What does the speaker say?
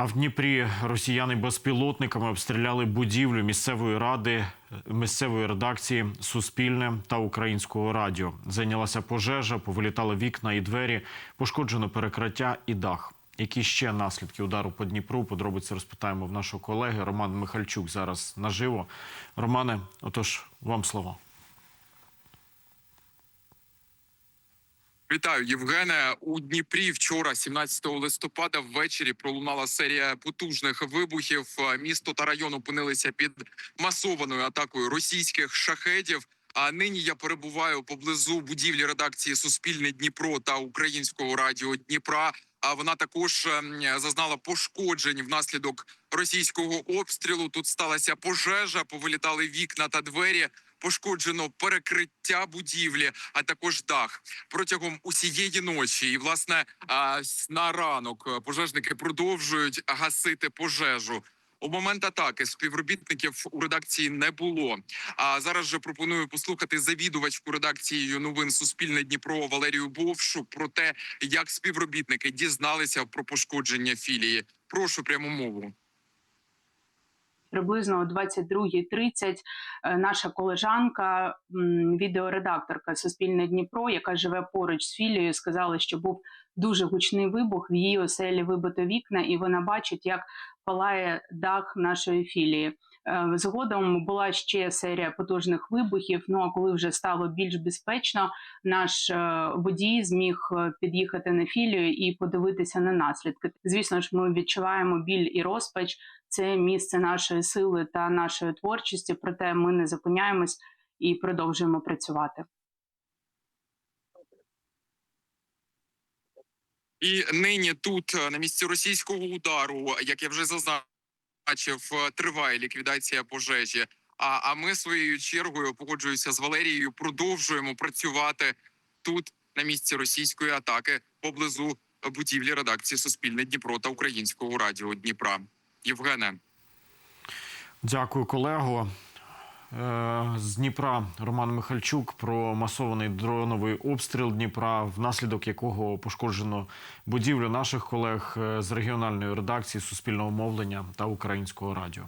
А в Дніпрі росіяни безпілотниками обстріляли будівлю місцевої ради, місцевої редакції Суспільне та Українського радіо. Зайнялася пожежа, повилітали вікна і двері, пошкоджено перекриття і дах. Які ще наслідки удару по Дніпру? Подробиці розпитаємо в нашого колеги Роман Михальчук зараз наживо. Романе, отож, вам слово. Вітаю, Євгене. У Дніпрі вчора, 17 листопада, ввечері пролунала серія потужних вибухів. Місто та район опинилися під масованою атакою російських шахедів. А нині я перебуваю поблизу будівлі редакції Суспільне Дніпро та Українського радіо Дніпра. А вона також ем, зазнала пошкоджень внаслідок російського обстрілу. Тут сталася пожежа, повилітали вікна та двері. Пошкоджено перекриття будівлі, а також дах протягом усієї ночі. І власне на ранок е, пожежники продовжують гасити пожежу. У момент атаки співробітників у редакції не було. А зараз же пропоную послухати завідувачку редакцією новин Суспільне Дніпро Валерію Бовшу про те, як співробітники дізналися про пошкодження філії. Прошу пряму мову. Приблизно о 22.30 е, наша колежанка, відеоредакторка Суспільне Дніпро, яка живе поруч з філією, сказала, що був дуже гучний вибух. В її оселі вибито вікна, і вона бачить, як палає дах нашої філії. Е, Згодом була ще серія потужних вибухів. Ну а коли вже стало більш безпечно, наш е, водій зміг е, під'їхати на філію і подивитися на наслідки. Звісно ж, ми відчуваємо біль і розпач це місце нашої сили та нашої творчості. Проте ми не зупиняємось і продовжуємо працювати. І нині тут е, на місці російського удару, як я вже зазначив, е, триває ліквідація пожежі. А, а ми своєю чергою погоджуюся з Валерією. Продовжуємо працювати тут на місці російської атаки поблизу будівлі редакції Суспільне Дніпро та Українського радіо Дніпра. Євгене. Дякую, колего. Е, З Дніпра Роман Михальчук про масований дроновий обстріл Дніпра, внаслідок якого пошкоджено будівлю наших колег е, з регіональної редакції Суспільного мовлення та Українського радіо.